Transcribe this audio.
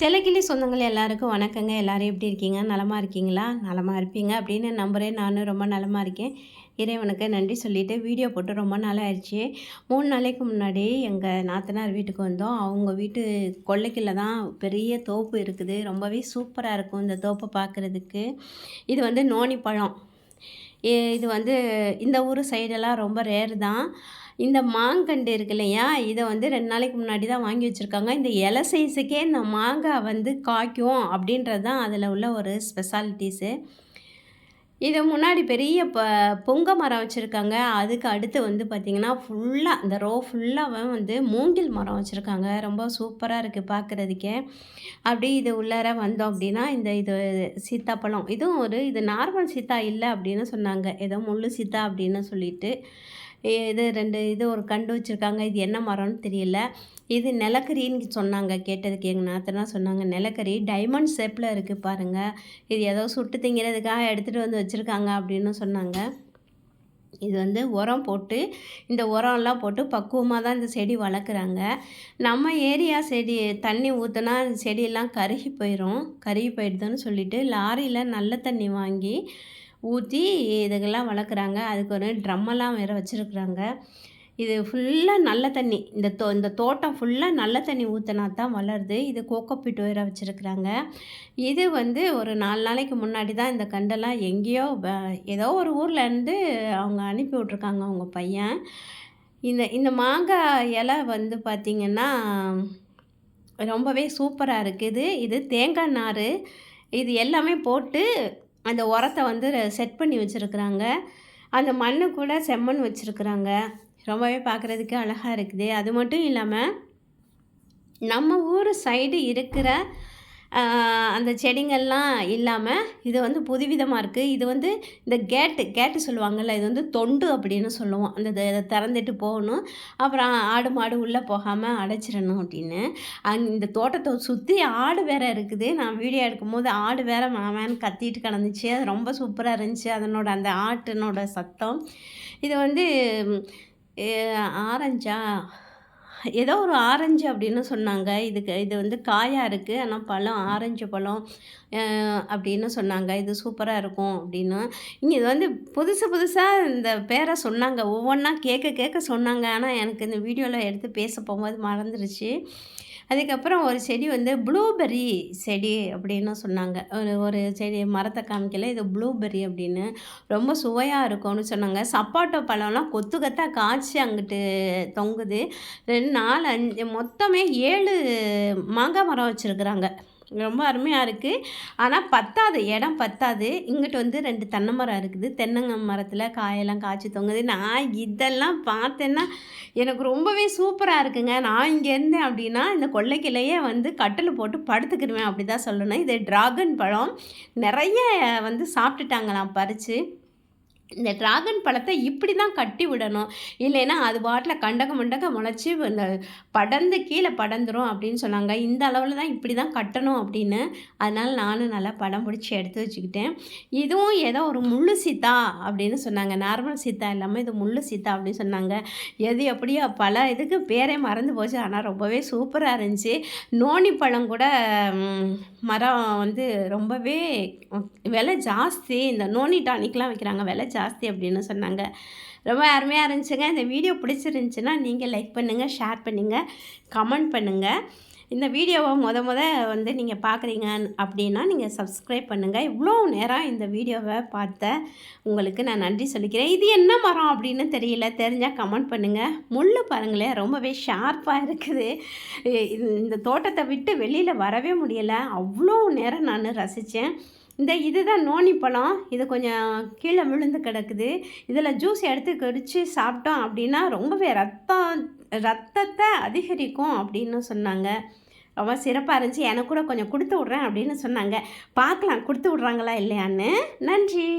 செல்லக்கிளி சொந்தங்கள் எல்லாருக்கும் வணக்கங்க. எல்லோரும் எப்படி இருக்கீங்க? நலமாக இருக்கீங்களா? நலமாக இருப்பீங்க அப்படின்னு நம்புகிறேன் நானும் ரொம்ப நலமாக இருக்கேன். இறைவனுக்கு நன்றி சொல்லிவிட்டு வீடியோ போட்டு ரொம்ப நாள் ஆயிடுச்சு. மூணு நாளைக்கு முன்னாடி எங்கள் நாத்தனார் வீட்டுக்கு வந்தோம். அவங்க வீட்டு கொள்ளைக்கில் தான் பெரிய தோப்பு இருக்குது. ரொம்பவே சூப்பராக இருக்கும் இந்த தோப்பை பார்க்குறதுக்கு. இது வந்து நோனி பழம். இது வந்து இந்த ஊர் சைடெல்லாம் ரொம்ப ரேர் தான். இந்த மாங்கண்டு இருக்கு இல்லையா? இதை வந்து ரெண்டு நாளைக்கு முன்னாடி தான் வாங்கி வச்சுருக்காங்க. இந்த இலை சைஸுக்கே இந்த மாங்காய் வந்து காய்க்கும் அப்படின்றது தான் அதில் உள்ள ஒரு ஸ்பெஷாலிட்டிஸு இது முன்னாடி பெரிய ப பொங்க மரம் வச்சுருக்காங்க. அதுக்கு அடுத்து வந்து பார்த்திங்கன்னா ஃபுல்லாக இந்த ரோ ஃபுல்லாக வந்து மூங்கில் மரம் வச்சுருக்காங்க. ரொம்ப சூப்பராக இருக்குது பார்க்குறதுக்கே அப்படியே இது உள்ளார வந்தோம் அப்படின்னா இந்த இது சீத்தாப்பழம். இதுவும் ஒரு இது நார்மல் சீத்தா இல்லை அப்படின்னு சொன்னாங்க. ஏதோ முள் சீத்தா அப்படின்னு சொல்லிட்டு. இது ரெண்டு இது ஒரு கண்டு வச்சுருக்காங்க. இது என்ன மரம்னு தெரியல. இது நிலக்கரின்னு சொன்னாங்க. கேட்டதுக்கு எங்கள் நாத்தனா சொன்னாங்க நிலக்கரி டைமண்ட் ஷேப்பில் இருக்குது பாருங்கள் இது ஏதோ சுட்டு திங்கிறதுக்காக எடுத்துகிட்டு வந்து வச்சுருக்காங்க அப்படின்னு சொன்னாங்க. இது வந்து உரம் போட்டு இந்த உரம்லாம் போட்டு பக்குவமாக தான் இந்த செடி வளர்க்குறாங்க. நம்ம ஏரியா செடி தண்ணி ஊற்றினா செடியெல்லாம் கருகி போயிடும் கருகி போயிடுதுன்னு சொல்லிவிட்டு லாரியில் நல்ல தண்ணி வாங்கி ஊற்றி இதுக்கெல்லாம் வளர்க்குறாங்க. அதுக்கு ஒரு ட்ரம்மெல்லாம் வேறு வச்சுருக்குறாங்க. இது ஃபுல்லாக நல்ல தண்ணி. இந்த தோ இந்த தோட்டம் ஃபுல்லாக நல்ல தண்ணி ஊற்றினா தான் வளருது. இது கோகோப்பிட் வேறு வச்சுருக்குறாங்க. இது வந்து ஒரு நாலு நாளைக்கு முன்னாடி தான் இந்த கண்டெல்லாம் எங்கேயோ ஏதோ ஒரு ஊர்லேருந்து அவங்க அனுப்பி விட்ருக்காங்க அவங்க பையன். இந்த இந்த மாங்காய் இலை வந்து பார்த்திங்கன்னா ரொம்பவே சூப்பராக இருக்குது. இது தேங்காய் நார். இது எல்லாமே போட்டு அந்த உரத்தை வந்து செட் பண்ணி வச்சுருக்குறாங்க. அந்த மண்ணு கூட செம்மண் வச்சுருக்குறாங்க. ரொம்பவே பார்க்குறதுக்கு அழகாக இருக்குது. அது மட்டும் இல்லாமல் நம்ம ஊர் சைடு இருக்கிற அந்த செடிங்கள்லாம் இல்லாமல் இது வந்து புதுவிதமாக இருக்குது இது வந்து இந்த கேட்டு கேட்டு சொல்லுவாங்கள்ல இது வந்து தொண்டு அப்படின்னு சொல்லுவோம். அந்த இதை திறந்துட்டு போகணும். அப்புறம் ஆடு மாடு உள்ளே போகாமல் அடைச்சிடணும் அப்படின்னு. அங் இந்த தோட்டத்தை சுற்றி ஆடு வேறு இருக்குது. நான் வீடியோ எடுக்கும்போது ஆடு வேறு மாமன் கத்திட்டு கிடந்துச்சு. அது ரொம்ப சூப்பராக இருந்துச்சு. அதனோட அந்த ஆட்டினோட சத்தம். இது வந்து ஆரஞ்சா ஏதோ ஒரு ஆரஞ்சு அப்படின்னு சொன்னாங்க. இதுக்கு இது வந்து காயாக இருக்குது ஆனால் பழம் ஆரஞ்சு பழம் அப்படின்னு சொன்னாங்க. இது சூப்பராக இருக்கும் அப்படின்னு. இங்கே இது வந்து புதுசு புதுசாக இந்த பேரை சொன்னாங்க. ஒவ்வொன்றா கேட்க கேட்க சொன்னாங்க. ஆனால் எனக்கு இந்த வீடியோவில் எடுத்து பேச போகும்போது மறந்துருச்சு. அதுக்கப்புறம் ஒரு செடி வந்து ப்ளூபெர்ரி செடி அப்படின்னு சொன்னாங்க. ஒரு ஒரு செடி மரத்தை காமிக்கல. இது ப்ளூபெர்ரி அப்படின்னு. ரொம்ப சுவையாக இருக்கும்னு சொன்னாங்க. சப்பாட்டோ பழம்லாம் கொத்து கொத்தாக காய்ச்சி அங்கிட்டு தொங்குது. ரெண்டு நாலு அஞ்சு மொத்தமே ஏழு மாங்காய் மரம் வச்சுருக்குறாங்க. ரொம்ப அருமையாக இருக்குது ஆனால் பத்தாது இடம் பத்தாது. இங்கிட்டு வந்து ரெண்டு தென்னை மரம் இருக்குது. தென்னங்க மரத்தில் காயெல்லாம் காய்ச்சி தொங்குது. நான் இதெல்லாம் பார்த்தேன்னா எனக்கு ரொம்பவே சூப்பராக இருக்குங்க. நான் இங்கே இருந்தேன் அப்படின்னா இந்த கொள்ளைக்கிளையே வந்து கட்டில் போட்டு படுத்துக்கிடுவேன் அப்படி தான் சொல்லணும். இது ட்ராகன் பழம். நிறைய வந்து சாப்பிட்டுட்டாங்களாம் பறித்து இந்த டிராகன் பழத்தை இப்படி தான் கட்டி விடணும். இல்லைன்னா அது பாட்டில் கண்டக மண்டக முளைச்சி இந்த படர்ந்து கீழே படந்துரும் அப்படின்னு சொன்னாங்க. இந்த அளவில் தான் இப்படி தான் கட்டணும் அப்படின்னு. அதனால் நானும் நல்லா படம் பிடிச்சி எடுத்து வச்சுக்கிட்டேன். இதுவும் ஏதோ ஒரு முள்ளு சீத்தா அப்படின்னு சொன்னாங்க. நார்மல் சீத்தா இல்லாமல் இது முள்ளு சீத்தா அப்படின்னு சொன்னாங்க. எது எப்படியோ பல இதுக்கு பேரே மறந்து போச்சு. ஆனால் ரொம்பவே சூப்பராக இருந்துச்சு. நோனி பழம் கூட மரம் வந்து ரொம்பவே விலை ஜாஸ்தி. இந்த நோனி டானிக்லாம் வைக்கிறாங்க. விலை ஜாஸ்தி ஜாஸ்தி அப்படின்னு சொன்னாங்க. ரொம்ப அருமையாக இருந்துச்சுங்க. இந்த வீடியோ பிடிச்சிருந்துச்சின்னா நீங்கள் லைக் பண்ணுங்கள் ஷேர் பண்ணுங்கள் கமெண்ட் பண்ணுங்கள் இந்த வீடியோவை முத முத வந்து நீங்கள் பார்க்குறீங்க அப்படின்னா நீங்கள் சப்ஸ்கிரைப் பண்ணுங்கள் இவ்வளோ நேரம் இந்த வீடியோவை பார்த்த உங்களுக்கு நான் நன்றி சொல்லிக்கிறேன். இது என்ன மரம் அப்படின்னு தெரியல. தெரிஞ்சால் கமெண்ட் பண்ணுங்கள் முள் பாருங்களேன் ரொம்பவே ஷார்ப்பாக இருக்குது. இந்த தோட்டத்தை விட்டு வெளியில் வரவே முடியலை. அவ்வளோ நேரம் நான் ரசித்தேன் இந்த இதுதான் நோனி பழம். இது கொஞ்சம் கீழே விழுந்து கிடக்குது. இதில் ஜூஸ் எடுத்து கடிச்சு சாப்பிட்டோம் அப்படின்னா ரொம்பவே ரத்தம் ரத்தத்தை அதிகரிக்கும் அப்படின்னு சொன்னாங்க. ரொம்ப சிறப்பாக இருந்துச்சு. எனக்கு கூட கொஞ்சம் கொடுத்து விட்றேன் அப்படின்னு சொன்னாங்க. பார்க்கலாம் கொடுத்து விட்றாங்களா இல்லையான்னு. நன்றி.